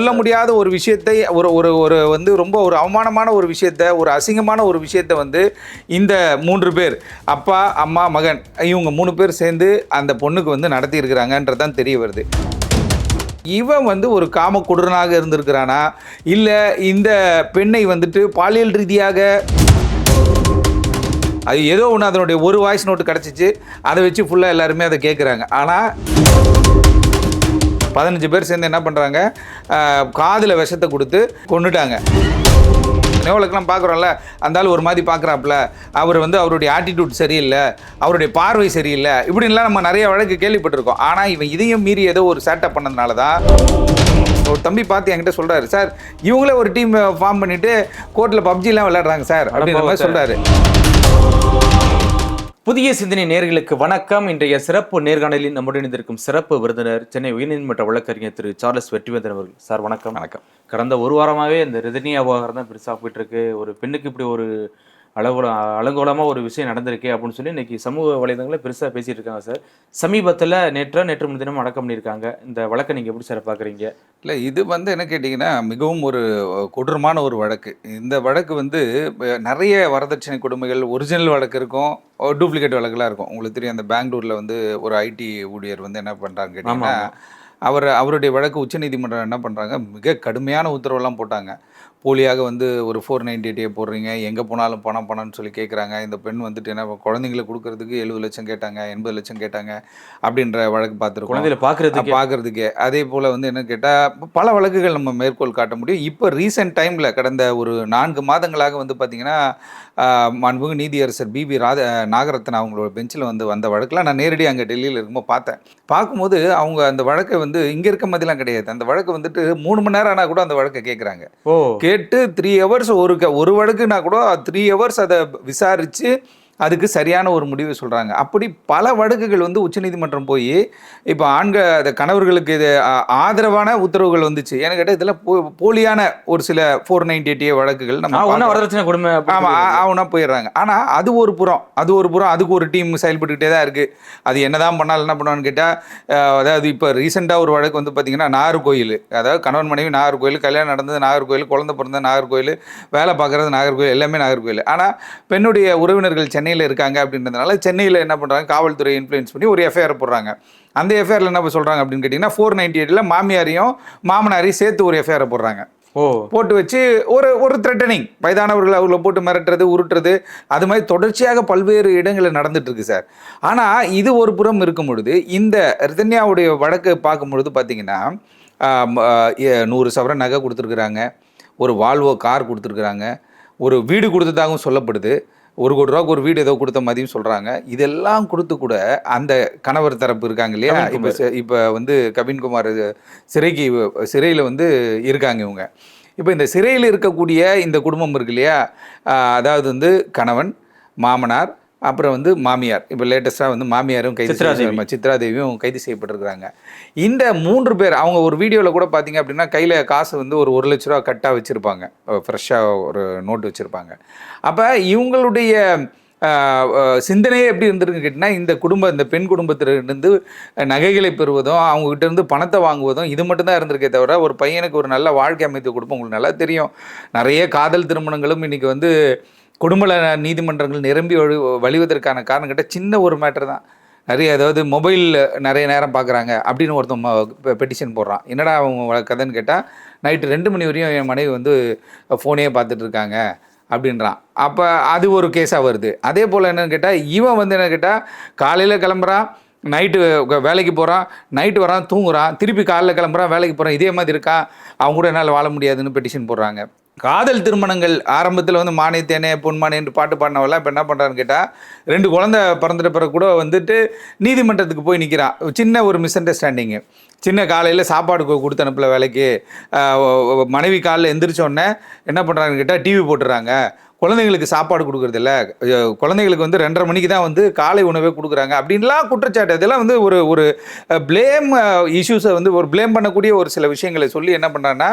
சொல்ல முடியாத ஒரு விஷயத்தை ஒரு ஒரு ஒரு வந்து ரொம்ப ஒரு அவமானமான ஒரு விஷயத்த ஒரு அசிங்கமான ஒரு விஷயத்த வந்து இந்த மூன்று பேர் அப்பா அம்மா மகன் இவங்க மூணு பேர் சேர்ந்து அந்த பொண்ணுக்கு வந்து நடத்தியிருக்கிறாங்கன்றதான் தான் தெரிய வருது. இவன் வந்து ஒரு காம குடரனாக இருந்திருக்கிறானா? இல்லை இந்த பெண்ணை வந்துட்டு பாலியல் ரீதியாக அது ஏதோ ஒன்று அதனுடைய ஒரு வாய்ஸ் நோட்டு கிடச்சிச்சு அதை வச்சு ஃபுல்லாக எல்லாருமே அதை கேட்குறாங்க ஆனால் பதினஞ்சு பேர் சேர்ந்து என்ன பண்ணுறாங்க காதில் விஷத்தை கொடுத்து கொண்டுட்டாங்க நிலவுலக்கெல்லாம் பார்க்குறோம்ல அந்த ஆள் ஒரு மாதிரி பார்க்குறாப்புல. அவர் வந்து அவருடைய ஆட்டிடியூட் சரியில்லை அவருடைய பார்வை சரியில்லை இப்படின்லாம் நம்ம நிறைய வழக்கு கேள்விப்பட்டிருக்கோம். ஆனால் இவன் இதையும் மீறி ஏதோ ஒரு சேட்டப் பண்ணதுனால தான் ஒரு தம்பி பார்த்து என்கிட்ட சொல்கிறாரு சார் இவங்களே ஒரு டீம் ஃபார்ம் பண்ணிவிட்டு கோர்ட்டில் பப்ஜிலாம் விளையாடுறாங்க சார் அப்படின்ற மாதிரி சொல்கிறாரு புதிய சிந்தனை நேர்களுக்கு வணக்கம். இன்றைய சிறப்பு நேர்காணலில் நம்முடன் இணைந்திருக்கும் சிறப்பு விருந்தினர் சென்னை உயர்நீதிமன்ற வழக்கறிஞர் திரு சார்லஸ் வெற்றிவேந்தன் அவர்கள். சார் வணக்கம். வணக்கம். கடந்த ஒரு வாரமாவே இந்த ரிதனியா விவகாரம் தான் பெருசா போயிட்டு இருக்கு. ஒரு பெண்ணுக்கு இப்படி ஒரு அலங்கோல அலங்கோலமா ஒரு விஷயம் நடந்திருக்கு அப்படின்னு சொல்லி இன்னைக்கு சமூக வலைதளங்களில் பெருசா பேசிட்டு இருக்காங்க சார். சமீபத்துல நேற்றா நேற்று முன்தினம் அடக்கம் பண்ணியிருக்காங்க. இந்த வழக்கை நீங்க எப்படி சார் பாக்குறீங்க இல்லை இது வந்து என்ன கேட்டிங்கன்னா மிகவும் ஒரு கொடூரமான ஒரு வழக்கு. இந்த வழக்கு வந்து நிறைய வரதட்சணை கொடுமைகள் ஒரிஜினல் வழக்கு இருக்கும் டூப்ளிகேட் வழக்குலாம் இருக்கும். உங்களுக்கு தெரியும் அந்த பெங்களூரில் வந்து ஒரு ஐடி ஊழியர் வந்து என்ன பண்ணுறாங்க கேட்டிங்கன்னா அவர் அவருடைய வழக்கு உச்சநீதிமன்றம் என்ன பண்ணுறாங்க மிக கடுமையான உத்தரவெல்லாம் போட்டாங்க. போலியாக வந்து ஒரு ஃபோர் நைன்டி எயிட்டே போடுறீங்க. எங்கே போனாலும் பணம் பணம்னு சொல்லி கேட்குறாங்க இந்த பெண் வந்துட்டு என்ன குழந்தைங்களை கொடுக்கறதுக்கு எழுபது லட்சம் கேட்டாங்க எண்பது லட்சம் கேட்டாங்க அப்படின்ற வழக்கு பார்த்துருக்கோம். குழந்தையில பாக்குறதுக்கு பார்க்கறதுக்கு. அதே போல் வந்து என்ன கேட்டால் பல வழக்குகள் நம்ம மேற்கோள் காட்ட முடியும். இப்போ ரீசெண்ட் டைமில் கடந்த ஒரு நான்கு மாதங்களாக வந்து பார்த்திங்கன்னா மாண்புமிகு நீதியரசர் பிபி ராத நாகரத்ன அவங்களோட பெஞ்சில் வந்து வந்த வழக்கெலாம் நான் நேரடி அங்கே டெல்லியில் இருக்கும்போது பார்த்தேன். பார்க்கும்போது அவங்க அந்த வழக்கை வந்து இங்கே இருக்க மாதிரிலாம் கிடையாது. அந்த வழக்கு வந்துட்டு மூணு மணி நேரம் ஆனால் கூட அந்த வழக்கை கேட்குறாங்க ஓ. கேட்டு த்ரீ ஹவர்ஸ் ஒரு க- ஒரு வழக்குனா கூட த்ரீ ஹவர்ஸ் அதை விசாரித்து அதுக்கு சரியான ஒரு முடிவு சொல்கிறாங்க அப்படி பல வழக்குகள் வந்து உச்சநீதிமன்றம் போய் இப்போ ஆண்கள் அந்த கணவர்களுக்கு இது ஆதரவான உத்தரவுகள் வந்துச்சு. ஏன்னு கேட்டால் இதெல்லாம் போ போலியான ஒரு சில ஃபோர் நைன்டி எயிட் வழக்குகள் நம்ம. வரதட்சணை கொடுமை ஆமாம். ஆகுனா போயிடுறாங்க. ஆனால் அது ஒரு புறம் அது ஒரு புறம் அதுக்கு ஒரு டீம் செயல்பட்டுக்கிட்டே தான் இருக்குது அது என்னதான் பண்ணாலும் என்ன பண்ணுவான்னு கேட்டால் அதாவது இப்போ ரீசெண்டாக ஒரு வழக்கு வந்து பார்த்திங்கன்னா நாகர்கோயில். அதாவது கணவன் மனைவி நாகர்கோயில் கல்யாணம் நடந்தது நாகர்கோயில் குழந்தை பிறந்தது நாகர்கோயில் வேலை பார்க்குறது நாகர்கோயில் எல்லாமே நாகர்கோயில். ஆனால் பெண்ணுடைய உறவினர்கள் சென்னையில் இருக்காங்க அப்படின்றதுனால சென்னையில் என்ன பண்ணுறாங்க காவல்துறை இன்ஃப்ளூயன்ஸ் பண்ணி ஒரு எஃப்ஐஆர் போடுறாங்க. அந்த எஃப்ஐஆரில் என்ன சொல்கிறாங்க அப்படின்னு கேட்டிங்கன்னா ஃபோர் நைன்டி எயிட்டில் மாமியாரையும் மாமனாரையும் சேர்த்து ஒரு எஃப்ஐஆர் போடுறாங்க. ஓ. போட்டு வச்சு ஒரு ஒரு த்ரெட்டனிங் வயதானவர்கள் அவர்களை போட்டு மிரட்டுறது உருட்டுறது அது மாதிரி தொடர்ச்சியாக பல்வேறு இடங்களில் நடந்துட்டு இருக்கு சார். ஆனால் இது ஒரு புறம் இருக்கும் பொழுது இந்த ரிதன்யாவுடைய வழக்கு பார்க்கும் பொழுது பார்த்தீங்கன்னா நூறு சவரன் நகை கொடுத்துருக்குறாங்க. ஒரு வால்வோ கார் கொடுத்துருக்குறாங்க. ஒரு வீடு கொடுத்ததாகவும் சொல்லப்படுது. ஒரு கோடி ரூபாய்க்கு ஒரு வீடு ஏதோ கொடுத்த மாதிரியும் சொல்கிறாங்க இதெல்லாம் கொடுத்து கூட அந்த கணவர் தரப்பு இருக்காங்க இல்லையா? இப்போ இப்போ வந்து கவின்குமார் சிறைக்கு சிறையில் வந்து இருக்காங்க இவங்க. இப்போ இந்த சிறையில் இருக்கக்கூடிய இந்த குடும்பம் இருக்கு இல்லையா? அதாவது வந்து கணவன் மாமனார் அப்புறம் வந்து மாமியார். இப்போ லேட்டஸ்ட்டாக வந்து மாமியாரும் கைது சித்ராதேவி. செய்ய சித்ராதேவியும் கைது செய்யப்பட்டிருக்கிறாங்க. இந்த மூன்று பேர் அவங்க ஒரு வீடியோவில் கூட பார்த்தீங்க அப்படின்னா கையில் காசு வந்து ஒரு ஒரு லட்ச ரூபா கட்டாக வச்சுருப்பாங்க. ஃப்ரெஷ்ஷாக ஒரு நோட்டு வச்சுருப்பாங்க. அப்போ இவங்களுடைய சிந்தனையே எப்படி இருந்திருக்கு கேட்டிங்கன்னா இந்த குடும்ப இந்த பெண் குடும்பத்திலிருந்து நகைகளை பெறுவதும் அவங்ககிட்ட இருந்து பணத்தை வாங்குவதும் இது மட்டும்தான் இருந்திருக்கே தவிர ஒரு பையனுக்கு ஒரு நல்ல வாழ்க்கை அமைத்து கொடுப்போம் உங்களுக்கு நல்லா தெரியும். நிறைய காதல் திருமணங்களும் இன்னைக்கு வந்து குடும்ப நீதிமன்றங்கள் நிரம்பி வழி வழிவதற்கான காரணம் கேட்டால் சின்ன ஒரு மேட்டர் தான். நிறைய அதாவது மொபைல் நிறைய நேரம் பார்க்குறாங்க அப்படின்னு ஒருத்தன் பெட்டிஷன் போடுறான். என்னடா அவங்க கதைன்னு கேட்டால் நைட்டு ரெண்டு மணி வரையும் என் மனைவி வந்து ஃபோனே பார்த்துட்டு இருக்காங்க அப்படின்றான். அப்போ அது ஒரு கேஸாக வருது. அதே போல் என்னென்னு கேட்டால் இவன் வந்து என்ன கேட்டால் காலையில் கிளம்புறான் நைட்டு வேலைக்கு போகிறான் நைட்டு வரான் தூங்குறான் திருப்பி காலைல கிளம்புறான் வேலைக்கு போகிறான் இதே மாதிரி இருக்கா அவங்க கூட என்னால் வாழ முடியாதுன்னு பெட்டிஷன் போடுறாங்க. காதல் திருமணங்கள் ஆரம்பத்தில் வந்து மானே தேனே பொன்மானேன்னு பாட்டு பாடினவெல்லாம் இப்போ என்ன பண்ணுறான்னு கேட்டால் ரெண்டு குழந்தை பிறந்துட்ட பிறகு கூட வந்துட்டு நீதிமன்றத்துக்கு போய் நிற்கிறான் சின்ன ஒரு மிஸ் அண்டர்ஸ்டாண்டிங்கு சின்ன காலையில் சாப்பாடு கொடுத்து அனுப்பல வேலைக்கு. மனைவி காலில் எந்திரிச்சோடனே என்ன பண்ணுறாங்கன்னு கேட்டால் டிவி போட்டுறாங்க. குழந்தைங்களுக்கு சாப்பாடு கொடுக்குறதில்ல குழந்தைங்களுக்கு வந்து ரெண்டரை மணிக்கு தான் வந்து காலை உணவே கொடுக்குறாங்க. அப்படின்லாம் குற்றச்சாட்டு. இதெல்லாம் வந்து ஒரு ஒரு ப்ளேம் இஷ்யூஸை வந்து ஒரு ப்ளேம் பண்ணக்கூடிய ஒரு சில விஷயங்களை சொல்லி என்ன பண்ணுறான்னா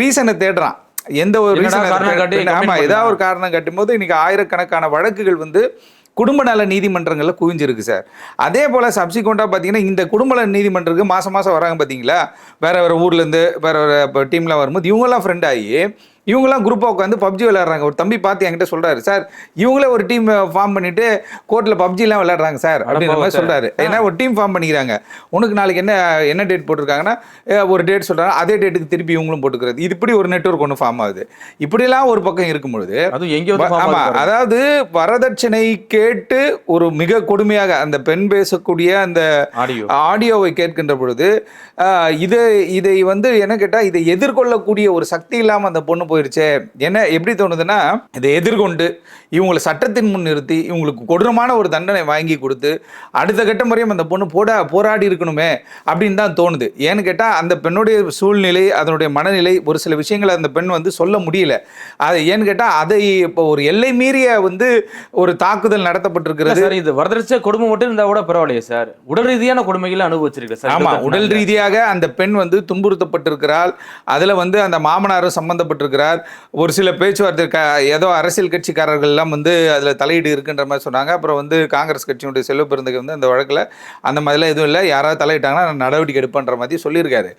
ரீசனை தேடுறான். எந்த ஒரு complaint ஏதாவது ஒரு காரணம் காட்டும் போது இன்னைக்கு ஆயிரக்கணக்கான வழக்குகள் வந்து குடும்ப நல நீதிமன்றங்களில் குவிஞ்சிருக்கு சார். அதே போல் சப்சிக்வெண்ட்டாக பார்த்தீங்கன்னா இந்த குடும்ப நல நீதிமன்றத்துக்கு மாதம் மாதம் வராங்க பார்த்தீங்களா வேற வேறு ஊர்லேருந்து வேற வேறு டீம்லாம் வரும்போது இவங்கெல்லாம் ஃப்ரெண்ட் ஆகி இவங்கெல்லாம் குரூப்பாக உட்காந்து பப்ஜி விளையாடுறாங்க. ஒரு தம்பி பார்த்து என்கிட்ட சொல்றாரு சார் இவங்களே ஒரு டீம் ஃபார்ம் பண்ணிட்டு கோர்ட்டில் பப்ஜிலாம் விளையாடுறாங்க சார் அப்படின்ற மாதிரி சொல்றாரு. ஏன்னா ஒரு டீம் ஃபார்ம் பண்ணிக்கிறாங்க. உனக்கு நாளைக்கு என்ன என்ன டேட் போட்டிருக்காங்கன்னா ஒரு டேட் சொல்றாங்க அதே டேட்டுக்கு திருப்பி இவங்களும் போட்டுக்கிறது. இது இப்படி ஒரு நெட்வொர்க் ஒன்று ஃபார்ம் ஆகுது. இப்படிலாம் ஒரு பக்கம் இருக்கும் பொழுது அதுவும் எங்கேயோ வந்து வ- form ஆமா ஆகுது. பாருங்க. அதாவது வரதட்சணை கேட்டு ஒரு மிக கொடுமையாக அந்த பெண் பேசக்கூடிய அந்த ஆடியோ. ஆடியோவை கேட்கின்ற பொழுது இது இதை வந்து என்ன கேட்டா இதை எதிர்கொள்ளக்கூடிய ஒரு சக்தி இல்லாம அந்த பொண்ணு போயிடுச்சே என்ன எப்படி தோணுதுன்னா இதை எதிர்கொண்டு இவங்களை சட்டத்தின் முன் நிறுத்தி இவங்களுக்கு கொடூரமான ஒரு தண்டனை வாங்கி கொடுத்து அடுத்த கட்ட முறையும் அந்த பொண்ணு போடா போராடி இருக்கணுமே அப்படின்னு தான் தோணுது. ஏன்னு கேட்டா அந்த பெண்ணுடைய சூழ்நிலை அதனுடைய மனநிலை ஒரு சில விஷயங்களை அந்த பெண் வந்து சொல்ல முடியல. அது ஏன்னு கேட்டா அதை இப்போ ஒரு எல்லை மீறிய வந்து ஒரு தாக்குதல் நடத்தப்பட்டிருக்கிறது. சார் இது வரதட்ச கொடுமை மட்டும் இருந்தா கூட பரவாயில்லையே சார். உடல் ரீதியான கொடுமைகளை அனுபவிச்சிருக்கு சார். ஆமா இருபத்தி உடல். ரீதியாக அந்த பெண் வந்து துன்புறுத்தப்பட்டிருக்கிறாள். அதுல வந்து அந்த மாமனாரும் சம்பந்தப்பட்டிருக்கிறார். ஒரு சில பேச்சுவார்த்தை ஏதோ அரசியல் கட்சிக்காரர்கள் எல்லாம் வந்து அதில் தலையீடு இருக்குன்ற மாதிரி சொன்னாங்க. அப்புறம் வந்து காங்கிரஸ் கட்சியினுடைய செல்வ பெருந்தகை வந்து அந்த வழக்கில் அந்த மாதிரிலாம் எதுவும் இல்லை. யாராவது தலையிட்டாங்கன்னா நடவடிக்கை எடுப்பேன்ற மாதிரி சொல்லியிருக்காரு.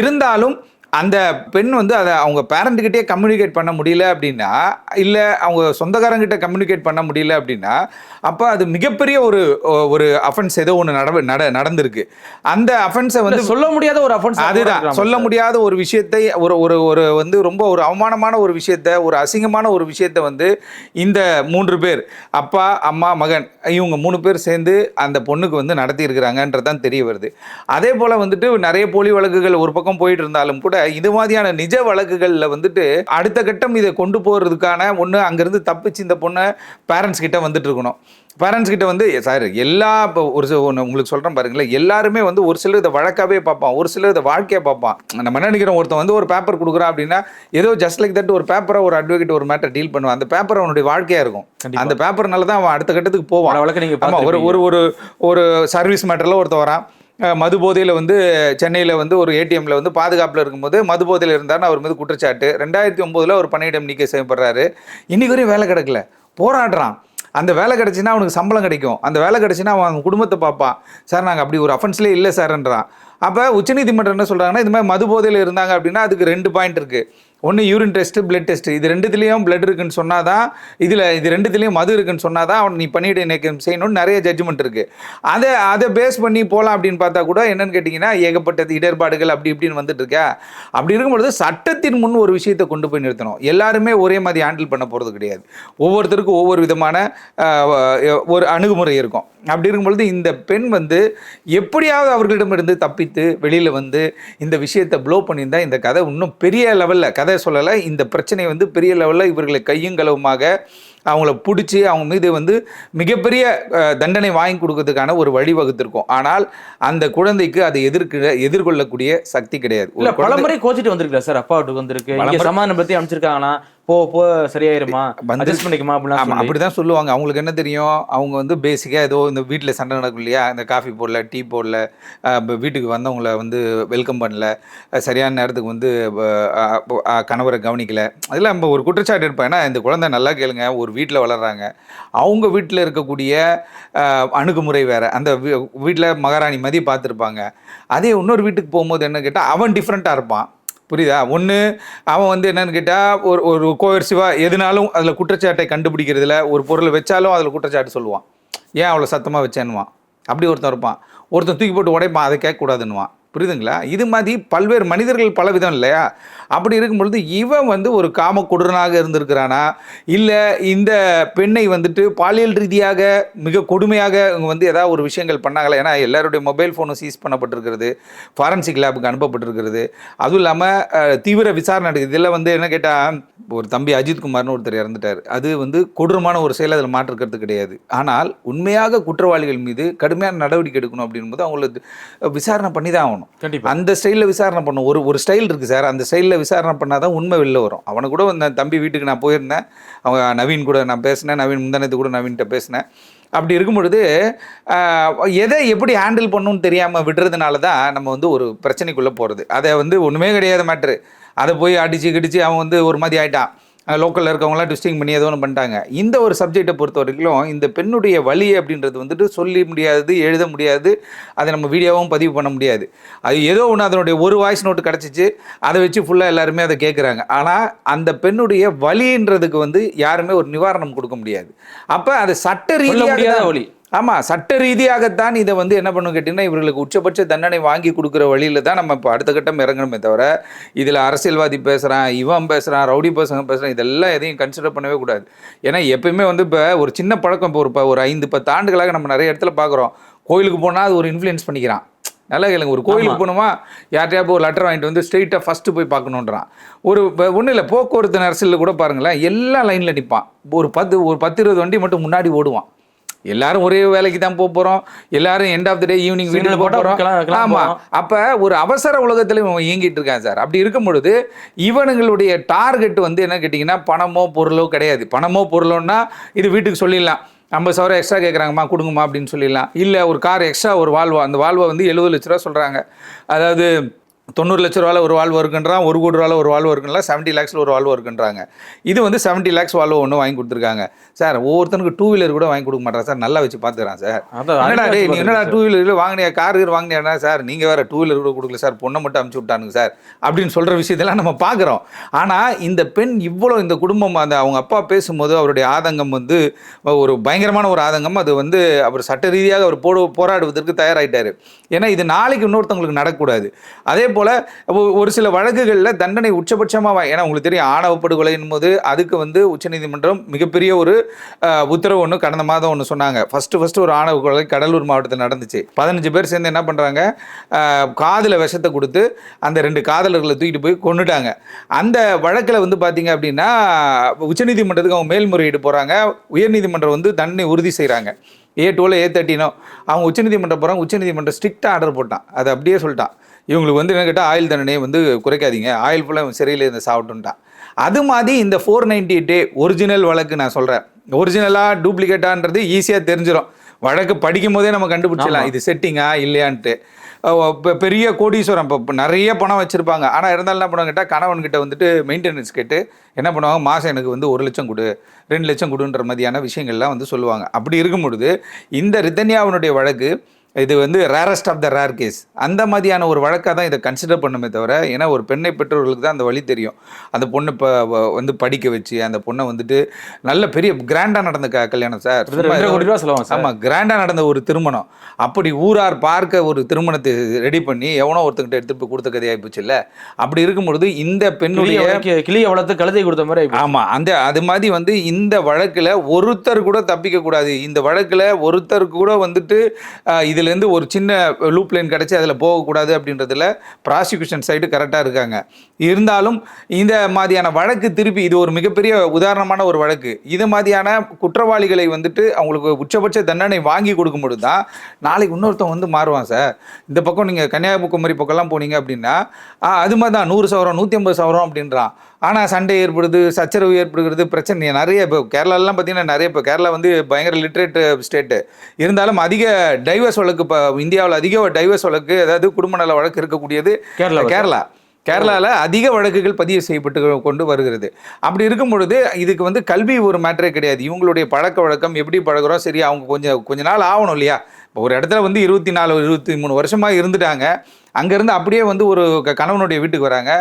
இருந்தாலும் அந்த பெண் வந்து அதை அவங்க பேரண்ட்கிட்டே கம்யூனிகேட் பண்ண முடியல அப்படின்னா இல்லை அவங்க சொந்தக்காரங்கிட்ட கம்யூனிகேட் பண்ண முடியல அப்படின்னா அப்போ அது மிகப்பெரிய ஒரு ஒரு அஃபென்ஸ் ஏதோ ஒன்று நட நட நடந்திருக்கு. அந்த அஃபென்ஸை வந்து சொல்ல முடியாத ஒரு அஃபென்ஸ் அதுதான். சொல்ல முடியாத ஒரு விஷயத்தை ஒரு ஒரு ஒரு வந்து ரொம்ப ஒரு அவமானமான ஒரு விஷயத்தை ஒரு அசிங்கமான ஒரு விஷயத்தை வந்து இந்த மூன்று பேர் அப்பா அம்மா மகன் இவங்க மூணு பேர் சேர்ந்து அந்த பொண்ணுக்கு வந்து நடத்தி இருக்கிறாங்கன்றது தான் தெரிய வருது. அதே போல் வந்துட்டு நிறைய போலி வழக்குகள் ஒரு பக்கம் போயிட்டு இருந்தாலும் கூட இது மாதிரியான நிஜ வழக்குகளில் வந்துட்டு அடுத்த கட்டம் இதை கொண்டு போகிறதுக்கான ஒன்று அங்கேருந்து தப்பிச்சு இந்த பொண்ணை பேரண்ட்ஸ் கிட்ட வந்துட்டு இருக்கணும். பேரண்ட்ஸ் கிட்ட வந்து சார் எல்லா இப்போ ஒரு சில ஒன்று உங்களுக்கு சொல்கிறேன் பாருங்களேன். எல்லாருமே வந்து ஒரு சிலர் இதை வழக்காவே பார்ப்பான். ஒரு சிலர் இதை வாழ்க்கையை பார்ப்பான். நம்ம என்ன நினைக்கிறோம்? ஒருத்தன் வந்து ஒரு பேப்பர் கொடுக்குறான் அப்படின்னா ஏதோ ஜஸ்ட் லைக் தட் ஒரு பேப்பரை ஒரு அட்வொகேட் ஒரு மேட்டர் டீல் பண்ணுவான். அந்த பேப்பர் அவனுடைய வாழ்க்கையாக இருக்கும். அந்த பேப்பர்னால தான் அவன் அடுத்த கட்டத்துக்கு போவான். வழக்கு நீங்க ஆமா ஒரு. ஒரு ஒரு சர்வீஸ் மேட்டரில் ஒருத்தன் வரான். மது போதையில் வந்து சென்னையில் வந்து ஒரு ஏடிஎம்ல வந்து பாதுகாப்பில் இருக்கும்போது மது போதையில் இருந்தார்னு அவர் மீது குற்றச்சாட்டு. ரெண்டாயிரத்தி ஒம்போதில் ஒரு பணியிடம் நீக்க செய்யப்படுறாரு. இன்னைக்கு வரையும் வேலை கிடைக்கல. போராடுறான். அந்த வேலை கிடச்சின்னா அவனுக்கு சம்பளம் கிடைக்கும். அந்த வேலை கிடச்சின்னா அவன் குடும்பத்தை பார்ப்பான். சார் நாங்கள் அப்படி ஒரு அஃபென்ஸ்லேயே இல்லை சார்ன்றான். அப்போ உச்சநீதிமன்றம் என்ன சொல்கிறாங்கன்னா இது மாதிரி மது போதையில் இருந்தாங்க அப்படின்னா அதுக்கு ரெண்டு பாயிண்ட் இருக்குது ஒன்று யூரின் டெஸ்ட்டு பிளட் டெஸ்ட் இது ரெண்டுத்துலேயும் பிளட் இருக்குன்னு சொன்னால் தான் இதில் இது ரெண்டுத்துலேயும் மது இருக்குன்னு சொன்னால் தான் அவன் நீ பண்ணிட்டு எனக்கு செய்யணும்னு நிறைய ஜட்ஜ்மெண்ட் இருக்குது அதை அதை பேஸ் பண்ணி போகலாம் அப்படின்னு பார்த்தா கூட என்னென்னு கேட்டிங்கன்னா ஏகப்பட்டது இடர்பாடுகள் அப்படி இப்படின்னு வந்துட்டு இருக்கா. அப்படி இருக்கும்பொழுது சட்டத்தின் முன் ஒரு விஷயத்தை கொண்டு போய் நிறுத்தணும். எல்லாருமே ஒரே மாதிரி ஹேண்டில் பண்ண போகிறது கிடையாது. ஒவ்வொருத்தருக்கும் ஒவ்வொரு விதமான ஒரு அணுகுமுறை இருக்கும். அப்படி இருக்கும்பொழுது இந்த பெண் வந்து எப்படியாவது அவர்களிடமிருந்து தப்பித்து வெளியில் வந்து இந்த விஷயத்தை ப்ளோ பண்ணியிருந்தால் இந்த கதை இன்னும் பெரிய லெவலில் கதை சொல்லலை இந்த பிரச்சனை வந்து பெரிய லெவலில் இவர்களை கையும் களவுமாக அவங்கள பிடிச்சி அவங்க மீது வந்து மிகப்பெரிய தண்டனை வாங்கி கொடுக்கறதுக்கான ஒரு வழிவகுத்திருக்கும் ஆனால் அந்த குழந்தைக்கு அதை எதிர்க்க எதிர்கொள்ளக்கூடிய சக்தி கிடையாது. இல்ல பல முறை கோச்சிட்டு வந்திருக்கல சார். அப்பா வீட்டுக்கு வந்திருக்கு. சமாதானம் பத்தி அமைச்சிருக்காங்கன்னா போ போ சரியாயிருமா? அட்ஜஸ்ட் பண்ணிக்குமா அப்படிலாம் அப்படி தான் சொல்லுவாங்க. அவங்களுக்கு என்ன தெரியும்? அவங்க வந்து பேசிக்காக ஏதோ இந்த வீட்டில் சண்டை நடக்கும் இல்லையா? இந்த காஃபி போடல டீ போடல வீட்டுக்கு வந்தவங்கள வந்து வெல்கம் பண்ணல. சரியான நேரத்துக்கு வந்து கணவரை கவனிக்கல. அதெல்லாம் நம்ம ஒரு குற்றச்சாட்டு இருப்பேன் ஏன்னா இந்த குழந்தை நல்லா கேளுங்க. ஒரு வீட்டில் வளர்கிறாங்க அவங்க வீட்டில் இருக்கக்கூடிய அணுகுமுறை வேறு. அந்த வீட்டில் மகாராணி மதி பார்த்துருப்பாங்க. அதே இன்னொரு வீட்டுக்கு போகும்போது என்ன கேட்டால் அவன் டிஃப்ரெண்ட்டாக இருப்பான். புரியுதா? ஒன்று அவன் வந்து என்னன்னு கேட்டால் ஒரு ஒரு கோயர்சிவாக எதுனாலும் அதில் குற்றச்சாட்டை கண்டுபிடிக்கிறதுல ஒரு பொருளை வச்சாலும் அதில் குற்றச்சாட்டு சொல்லுவான். ஏன் அவ்வளோ சத்தமாக வச்சேன்னுவான். அப்படி ஒருத்தன் இருப்பான். ஒருத்தன் தூக்கி போட்டு உடைப்பான். அதை கேட்கக்கூடாதுன்னுவான். புரியுதுங்களா? இது மாதிரி பல்வேறு மனிதர்கள் பல விதம் இல்லையா? அப்படி இருக்கும் பொழுது இவன் வந்து ஒரு காம கொடூரனாக இருந்திருக்கிறானா? இல்லை இந்த பெண்ணை வந்துட்டு பாலியல் ரீதியாக மிக கொடுமையாக இவங்க வந்து ஏதாவது ஒரு விஷயங்கள் பண்ணாங்களா? ஏன்னா எல்லாருடைய மொபைல் ஃபோனும் சீஸ் பண்ணப்பட்டிருக்கிறது ஃபாரன்சிக் லேபுக்கு அனுப்பப்பட்டிருக்கிறது. அதுவும் இல்லாமல் தீவிர விசாரணை நடக்குது. இதில் வந்து என்ன கேட்டால் ஒரு தம்பி அஜித்குமார்னு ஒருத்தர் இறந்துட்டார். அது வந்து கொடூரமான ஒரு செயல் அதில் மாற்றுக்கிறது கிடையாது. ஆனால் உண்மையாக குற்றவாளிகள் மீது கடுமையான நடவடிக்கை எடுக்கணும் அப்படின்போது அவங்கள விசாரணை பண்ணி தான் ஆகணும். கண்டிப்பா. அந்த ஸ்டைலில் விசாரணை பண்ணும் ஒரு ஒரு ஸ்டைல் இருக்குது சார். அந்த ஸ்டைலில் விசாரணை பண்ணால் தான் உண்மை வெளில வரும். அவனை கூட அந்த தம்பி வீட்டுக்கு நான் போயிருந்தேன். அவங்க நவீன் கூட நான் பேசினேன். நவீன் முந்தானத்து கூட நவீன்கிட்ட பேசினேன். அப்படி இருக்கும் பொழுது எதை எப்படி ஹேண்டில் பண்ணணும்னு தெரியாமல் விடுறதுனால தான் நம்ம வந்து ஒரு பிரச்சனைக்குள்ளே போகிறது அதை வந்து ஒன்றுமே கிடையாது மேட்ரு அதை போய் அடித்து கிடிச்சு அவன் வந்து ஒரு மாதிரி ஆயிட்டான். லோக்கலில் இருக்கவங்களாம் ட்விஸ்டிங் பண்ணி ஏதோ ஒன்று பண்ணிட்டாங்க. இந்த ஒரு சப்ஜெக்டை பொறுத்த வரைக்கும் இந்த பெண்ணுடைய வலி அப்படின்றது வந்துட்டு சொல்லி முடியாது எழுத முடியாது அதை நம்ம வீடியோவும் பதிவு பண்ண முடியாது. அது ஏதோ ஒன்று அதனுடைய ஒரு வாய்ஸ் நோட்டு கிடச்சிச்சு அதை வச்சு ஃபுல்லாக எல்லாருமே அதை கேட்குறாங்க ஆனால் அந்த பெண்ணுடைய வலின்றதுக்கு வந்து யாருமே ஒரு நிவாரணம் கொடுக்க முடியாது. அப்போ அது சட்ட ரீதியாக வழி ஆமா சட்ட ரீதியாகத்தான் இதை வந்து என்ன பண்ணும் கேட்டிங்கன்னா இவர்களுக்கு உச்சபட்ச தண்டனை வாங்கி கொடுக்குற வழியில தான் நம்ம இப்போ அடுத்த கட்டம் இறங்கணுமே தவிர இதில் அரசியல்வாதி பேசுகிறான் இவன் பேசுகிறான் ரவுடி பசங்க பேசுகிறான் இதெல்லாம் எதையும் கன்சிடர் பண்ணவே கூடாது. ஏன்னா எப்பயுமே வந்து இப்போ ஒரு சின்ன பழக்கம் இப்போ ஒரு ப- ஒரு ஐந்து பத்து ஆண்டுகளாக நம்ம நிறைய இடத்துல பார்க்குறோம் கோயிலுக்கு போனால் அது ஒரு இன்ஃப்ளூயன்ஸ் பண்ணிக்கிறான். நல்லா கேளுங்க ஒரு கோயிலுக்கு போகணுமா யார்ட்டையா போய் ஒரு லெட்டர் வாங்கிட்டு வந்து ஸ்ட்ரெயிட்டாக ஃபஸ்ட்டு போய் பார்க்கணுன்றான். ஒரு ஒன்றும் இல்லை போக்குவரத்து நெரிசலில் கூட பாருங்களேன் எல்லாம் லைனில் நிற்பான் ஒரு பத்து ஒரு பத்து இருபது வண்டி மட்டும் முன்னாடி ஓடுவான். எல்லாரும் ஒரே வேலைக்கு தான் போக போகிறோம் எல்லாரும் end of the day evening Signal வீட்டுக்கு போக போட்டா போகிறோம் ஆமாம். அப்போ ஒரு அவசர உலகத்தில் இவன் இயங்கிட்டு இருக்கான் சார். அப்படி இருக்கும் பொழுது இவனுங்களுடைய டார்கெட் வந்து என்ன கேட்டிங்கன்னா பணமோ பொருளோ கிடையாது. பணமோ பொருளோன்னா இது வீட்டுக்கு சொல்லிடலாம். ஐம்பது சவரம் எக்ஸ்ட்ரா கேட்குறாங்கம்மா கொடுங்கம்மா அப்படின்னு சொல்லிடலாம். இல்லை ஒரு கார் எக்ஸ்ட்ரா ஒரு வால்வா அந்த வால்வா வந்து எழுபது லட்ச ரூபா சொல்கிறாங்க அதாவது தொண்ணூறு லட்ச ரூபாவில் ஒரு வாழ்வு இருக்குன்றான் ஒரு கோடி ரூபாவில் ஒரு வாழ்வு இருக்குன்னா செவன்ட்டி லேக்ஸில் ஒரு வாழ்வு இருக்குன்றாங்க. இது வந்து செவன்ட்டி லேக்ஸ் வாழ்வு ஒன்று வாங்கி கொடுத்துருக்காங்க. சார் ஒவ்வொருத்தனுக்கு டூ வீலர் கூட வாங்கி கொடுக்க மாட்டான் சார்? நல்லா வச்சு பார்த்துக்கிறான் சார். என்னடா டேய் நீ என்னடா டூ வீலர் வாங்கினியா கார் கீர் வாங்கினியா சார்? நீங்கள் வேற டூ வீலர் கூட கொடுக்கல சார். பொண்ணை மட்டும் அமுச்சு விட்டானுங்க சார். அப்படின்னு சொல்கிற விஷயத்தெல்லாம் நம்ம பார்க்குறோம் ஆனால் இந்த பெண் இவ்வளோ இந்த குடும்பம் அந்த அவங்க அப்பா பேசும்போது அவருடைய ஆதங்கம் வந்து ஒரு பயங்கரமான ஒரு ஆதங்கம். அது வந்து அவர் சட்ட ரீதியாக அவர் போடு போராடுவதற்கு தயாராயிட்டாரு. ஏன்னா இது நாளைக்கு இன்னொருத்தவங்களுக்கு நடக்கக்கூடாது. அதே போல் ஒரு சில வழக்குகளில் தண்டனை உச்சபட்சமாக ஏன்னா உங்களுக்கு தெரியும் ஆணவ படுகொலையின் போது அதுக்கு வந்து உச்சநீதிமன்றம் மிகப்பெரிய ஒரு உத்தரவு ஒன்று கடந்த மாதம் ஒன்று சொன்னாங்க. ஃபஸ்ட்டு ஃபஸ்ட்டு ஒரு ஆணவ கொலை கடலூர் மாவட்டத்தில் நடந்துச்சு. பதினஞ்சு பேர் சேர்ந்து என்ன பண்ணுறாங்க காதில் விஷத்தை கொடுத்து அந்த ரெண்டு காதலர்களை தூக்கிட்டு போய் கொண்டுட்டாங்க அந்த வழக்கில் வந்து பார்த்தீங்க அப்படின்னா உச்சநீதிமன்றத்துக்கு அவங்க மேல்முறையீடு போகிறாங்க உயர்நீதிமன்றம் வந்து தண்டனை உறுதி செய்கிறாங்க ஏ டூவில் ஏ தேர்ட்டினோ. அவங்க உச்சநீதிமன்றம் போகிறாங்க உச்சநீதிமன்றம் ஸ்ட்ரிக்டாக ஆர்டர் போட்டான். அதை அப்படியே சொல்லிட்டான். இவங்களுக்கு வந்து என்ன கேட்டால் ஆயில் தண்டனையை வந்து குறைக்காதீங்க. ஆயில் ஃபுல்லாக சிறையில் இருந்து சாப்பிட்டுன்ட்டான் அது மாதிரி இந்த ஃபோர் நைன்டி டே ஒரிஜினல் வழக்கு நான் சொல்கிறேன் ஒரிஜினலாக டூப்ளிகேட்டான்றது ஈஸியாக தெரிஞ்சிடும் வழக்கு படிக்கும் போதே நம்ம கண்டுபிடிச்சிடலாம். இது செட்டிங்கா இல்லையான்ட்டு. அஹ் பெ- பெரிய கோடீஸ்வரம் இப்போ நிறைய பணம் வச்சுருப்பாங்க. ஆனால் இருந்தாலும் என்ன பண்ணுவாங்க கேட்டால் கணவன்கிட்ட வந்துட்டு மெயின்டெனன்ஸ் கேட்டு என்ன பண்ணுவாங்க? மாதம் எனக்கு வந்து ஒரு லட்சம் கொடு ரெண்டு லட்சம் கொடுன்ற மாதிரியான விஷயங்கள்லாம் வந்து சொல்லுவாங்க. அப்படி இருக்கும் பொழுது இந்த ரித்தன்யாவினுடைய வழக்கு இது வந்து rarest of the rare case அந்த மாதிரியான ஒரு வழக்காக தான் இதை கன்சிடர் பண்ணுமே தவிர ஏன்னா ஒரு பெண்ணை பெற்றவர்களுக்கு தான் அந்த வழி தெரியும். அந்த பொண்ணை இப்போ வந்து படிக்க வச்சு அந்த பொண்ணை வந்துட்டு நல்ல பெரிய கிராண்டாக நடந்த க கல்யாணம் சார். சார். ஆமாம் கிராண்டாக நடந்த ஒரு திருமணம். அப்படி ஊரார் பார்க்க ஒரு திருமணத்தை ரெடி பண்ணி எவனோ ஒருத்தங்கிட்ட எடுத்துட்டு போய் கொடுத்த கதையாகி போச்சுல்ல அப்படி இருக்கும் பொழுது இந்த பெண்ணுடைய கிளிய வளர்த்து கழுதை கொடுத்த மாதிரி ஆயிப்போச்சு. ஆமா அந்த அது மாதிரி வந்து இந்த வழக்குல ஒருத்தர் கூட தப்பிக்க கூடாது. இந்த வழக்குல ஒருத்தர் கூட வந்துட்டு ஆஹ், இதுலேருந்து ஒரு சின்ன லூப் லைன் கிடைச்சி அதுல போகக்கூடாது அப்படின்றதுல ப்ராசிக்யூஷன் சைடு கரெக்டா இருக்காங்க. இருந்தாலும் இந்த மாதிரியான வழக்கு திருப்பி இது ஒரு மிகப்பெரிய உதாரணமான ஒரு வழக்கு. இது மாதிரியான குற்றவாளிகளை வந்துட்டு அவங்களுக்கு உச்சபட்ச தண்டனை வாங்கி கொடுக்கும் பொழுது தான் நாளைக்கு இன்னொருத்தன் வந்து மாறுவான் சார். இந்த பக்கம் நீங்கள் கன்னியாகுமரி பக்கம்லாம் போனீங்க அப்படின்னா அது மாதிரி தான். நூறு சவரம் நூற்றி ஐம்பது சவரம் அப்படின்றான். ஆனால் சண்டை ஏற்படுது சச்சரவு ஏற்படுகிறது பிரச்சனை நிறைய இப்போ கேரளாலாம் பார்த்தீங்கன்னா நிறைய இப்போ கேரளா வந்து பயங்கர லிட்ரேட் ஸ்டேட்டு இருந்தாலும் அதிக டைவர்ஸ் வழக்கு இப்போ இந்தியாவில் அதிக டைவர்ஸ் வழக்கு அதாவது குடும்ப நல வழக்கு இருக்கக்கூடியது கேரளா கேரளா. கேரளாவில் அதிக வழக்குகள் பதிவு செய்யப்பட்டு கொண்டு வருகிறது. அப்படி இருக்கும் பொழுது இதுக்கு வந்து கல்வி ஒரு மேட்டரே கிடையாது. இவங்களுடைய பழக்க வழக்கம் எப்படி பழகுறோம்? சரி அவங்க கொஞ்சம் கொஞ்ச நாள் ஆகணும் இல்லையா? இப்போ ஒரு இடத்துல வந்து இருபத்தி நாலு இருபத்தி மூணு வருஷமாக இருந்துட்டாங்க. அங்கேருந்து அப்படியே வந்து ஒரு கணவனுடைய வீட்டுக்கு வராங்க.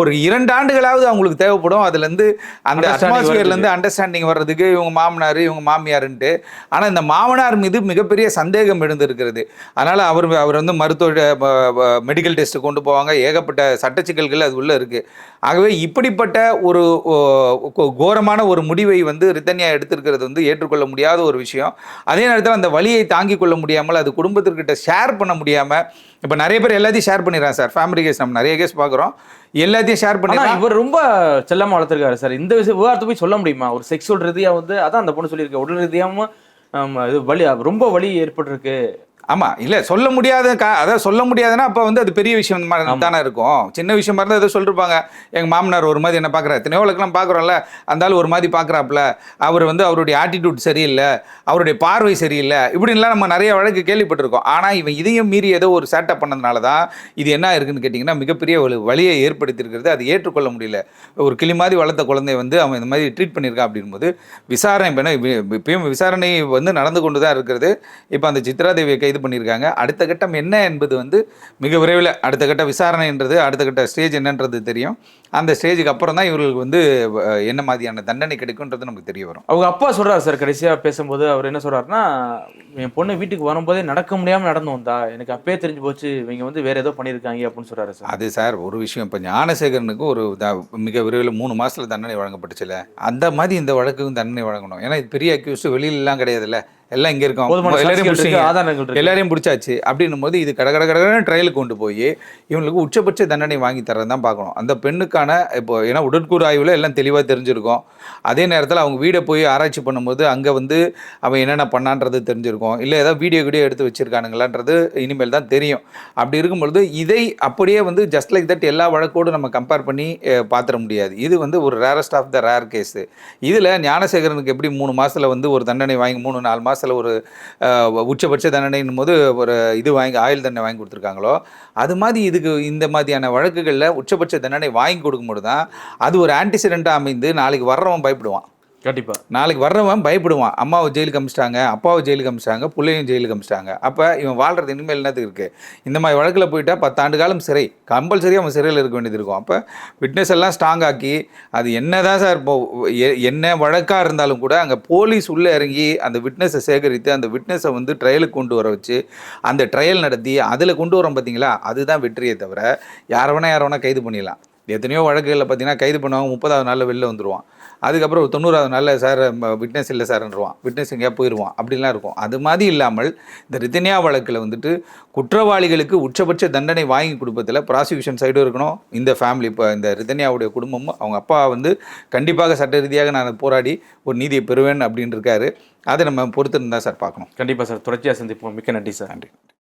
ஒரு இரண்டு ஆண்டுகளாவது அவங்களுக்கு தேவைப்படும். அதுலேருந்து அந்த அட்மாஸ்பியர்லேருந்து அண்டர்ஸ்டாண்டிங் வர்றதுக்கு. இவங்க மாமனார் இவங்க மாமியாருன்ட்டு. ஆனால் இந்த மாமனார் மீது மிகப்பெரிய சந்தேகம் எழுந்திருக்கிறது. அதனால் அவர் அவர் வந்து மருத்துவ மெடிக்கல் டெஸ்ட் கொண்டு போவாங்க. ஏகப்பட்ட சட்ட சிக்கல்கள் அது உள்ளே இருக்குது ஆகவே இப்படிப்பட்ட ஒரு கோரமான ஒரு முடிவை வந்து ரித்தன்யா எடுத்திருக்கிறது வந்து ஏற்றுக்கொள்ள முடியாத ஒரு விஷயம். அதே நேரத்தில் அந்த வலியை தாங்கிக் கொள்ள முடியாமல் அது குடும்பத்திற்கிட்ட ஷேர் பண்ண முடியாமல் இப்போ நிறைய பேர் எல்லாத்தையும் ஷேர் பண்ணிடுறாங்க சார். ஃபேமிலி கேஸ் நம்ம நிறைய கேஸ் பார்க்குறோம். எல்லாத்தையும் ஷேர் பண்ணிடுறாங்க இவர் ரொம்ப செல்லமா வளர்த்திருக்காரு சார். இந்த விஷயம் விவகாரத்தை போய் சொல்ல முடியுமா? ஒரு செக்ஸுவல் ரீதியா வந்து அதான் அந்த பொண்ணு சொல்லியிருக்க. உடல் ரீதியாம ஆமா, இது வலி ரொம்ப வலி ஏற்பட்டிருக்கு. ஆமா இல்ல சொல்ல முடியாத அதாவது சொல்ல முடியாதுன்னா அப்ப வந்து அது பெரிய விஷயம் தானே இருக்கும். சின்ன விஷயமா இருந்தா ஏதோ சொல்லிருப்பாங்க. எங்க மாமனார் ஒரு மாதிரி என்ன பாக்குறாரு? எத்தனையோ வழக்கெல்லாம் பாக்குறோம்ல. அந்த ஆள் ஒரு மாதிரி பாக்குறாப்புல. அவர் வந்து அவருடைய ஆட்டிடியூட் சரியில்லை. அவருடைய பார்வை சரியில்லை. இப்படின்லாம் நம்ம நிறைய வழக்கு கேள்விப்பட்டிருக்கோம். ஆனா இவன் இதையும் மீறி ஏதோ ஒரு சேட்டப் பண்ணதுனால தான் இது என்ன இருக்குன்னு கேட்டிங்கன்னா மிகப்பெரிய ஒரு வழியை ஏற்படுத்தியிருக்கிறது. அது ஏற்றுக்கொள்ள முடியல. ஒரு கிளி மாதிரி வளர்த்த குழந்தைய வந்து அவன் இந்த மாதிரி ட்ரீட் பண்ணியிருக்கான் அப்படின்போது விசாரணை இப்போ இப்பயும் விசாரணை வந்து நடந்து கொண்டு தான் இருக்கிறது. இப்போ அந்த சித்ரா தேவியை கைது பண்ணியிருக்காங்க. அடுத்த கட்டம் என்ன என்பது வந்து மிக விரைவில் அடுத்த கட்ட விசாரணைன்றது அடுத்த கட்ட ஸ்டேஜ் என்னன்றது தெரியும். அந்த ஸ்டேஜுக்கு அப்புறம் தான் இவர்களுக்கு வந்து என்ன மாதிரியான தண்டனை கிடைக்கும்ன்றது நமக்கு தெரிய வரும். அவங்க அப்பா சொல்றாரு சார் கடைசியா பேசும்போது அவர் என்ன சொல்றாருன்னா என் பொண்ணு வீட்டுக்கு வரும்போதே நடக்க முடியாம நடந்து வந்தா எனக்கு அப்பயே தெரிஞ்சு போச்சு இவங்க வந்து வேற ஏதோ பண்ணியிருக்காங்க அப்படின்னு சொல்றாரு சார். அது சார் ஒரு விஷயம். இப்போ ஞானசேகரனுக்கு ஒரு மிக விரைவில் மூணு மாசத்துல தண்டனை வழங்கப்பட்டுச்சுல அந்த மாதிரி இந்த வழக்குக்கும் தண்டனை வழங்கணும். ஏன்னா இது பெரிய அக்யூஸ்ட் வெளியிலலாம் கிடையாதுல்ல. எல்லாம் இங்கே இருக்கோம். எல்லாரையும் இருக்கு எல்லாரையும் பிடிச்சாச்சு. அப்படின்னும் போது இது கட கட கடகடன்னு ட்ரையலுக்கு கொண்டு போய் இவங்களுக்கு உச்சபட்ச தண்டனை வாங்கி தரதான் தான் பார்க்கணும். அந்த பெண்ணுக்கான இப்போ ஏன்னா உடற்கூறு ஆய்வில் எல்லாம் தெளிவாக தெரிஞ்சிருக்கும். அதே நேரத்தில் அவங்க வீடை போய் ஆராய்ச்சி பண்ணும்போது அங்கே வந்து அவன் என்னென்ன பண்ணான்றது தெரிஞ்சிருக்கும். இல்லை ஏதாவது வீடியோ வீடியோ எடுத்து வச்சிருக்கானுங்களான்றது இனிமேல் தான் தெரியும். அப்படி இருக்கும்பொழுது இதை அப்படியே வந்து ஜஸ்ட் லைக் தட் எல்லா வழக்கோடு நம்ம கம்பேர் பண்ணி பாத்திர முடியாது. இது வந்து ஒரு rarest of the rare case இதில் ஞானசேகரனுக்கு எப்படி மூணு மாசத்துல வந்து ஒரு தண்டனை வாங்கி மூணு நாலு மாசத்துல ஒரு உச்சபட்ச தண்டனைன்னும் போது ஒரு இது வாங்கி ஆயுள் தண்டனை வாங்கி கொடுத்துருக்காங்களோ அது மாதிரி இதுக்கு இந்த மாதிரியான வழக்குகளில் உச்சபட்ச தண்டனை வாங்கி கொடுக்கும்போது தான் அது ஒரு ஆன்டிசிடெண்ட்டாக அமைந்து நாளைக்கு வர்றவன் பயப்படுவான். கண்டிப்பா. நாளைக்கு வர்றவன் பயப்படுவான். அம்மாவை ஜெயிலுக்கு அமிச்சிட்டாங்க அப்பாவை ஜெயிலுக்கு அமிச்சிட்டாங்க பிள்ளையும் ஜெயிலுக்கு அமிச்சிட்டாங்க. அப்போ இவன் வாழ்றது இனிமேல் என்னத்துக்கு இருக்குது இந்த மாதிரி வழக்கில் போயிட்டா பத்தாண்டு காலம் சிறை. கம்பல்சரி அவன் சிறையில் இருக்க வேண்டியது இருக்கும். அப்போ விட்னஸ் எல்லாம் ஸ்ட்ராங் ஆக்கி அது என்ன தான் சார் இப்போ எ- என்ன வழக்காக இருந்தாலும் கூட அங்கே போலீஸ் உள்ளே இறங்கி அந்த விட்னஸை சேகரித்து அந்த விட்னஸை வந்து ட்ரையலுக்கு கொண்டு வர வச்சு அந்த ட்ரையல் நடத்தி அதில் கொண்டு வரோம் பார்த்தீங்களா அதுதான் வெற்றியை தவிர யாரை வேணா யாரை வேணா கைது பண்ணிடலாம். எத்தனையோ வழக்குகளில் பார்த்தீங்கன்னா கைது பண்ணுவாங்க முப்பதாவது நாளில் வெளில வந்துடுவான் அதுக்கப்புறம் தொண்ணூறாவது நாளில் சார் விட்னஸ் இல்லை சார்ன்றுவான் விட்னஸ் எங்கேயா போயிடுவான் அப்படிலாம் இருக்கும். அது மாதிரி இல்லாமல் இந்த ரித்தன்யா வழக்கில் வந்துட்டு குற்றவாளிகளுக்கு உச்சபட்ச தண்டனை வாங்கி கொடுப்பதில் ப்ராசிக்யூஷன் சைடும் இருக்கணும். இந்த ஃபேமிலி இப்போ இந்த ரித்தன்யாவுடைய குடும்பமும் அவங்க அப்பா வந்து கண்டிப்பாக சட்ட ரீதியாக நான் போராடி ஒரு நீதியை பெறுவேன் அப்படின்னு இருக்காரு அதை நம்ம பொறுத்திருந்தா சார் பார்க்கணும். கண்டிப்பா சார் தொடர்ச்சியா சந்திப்போம். மிக்க நன்றி சார் நன்றி.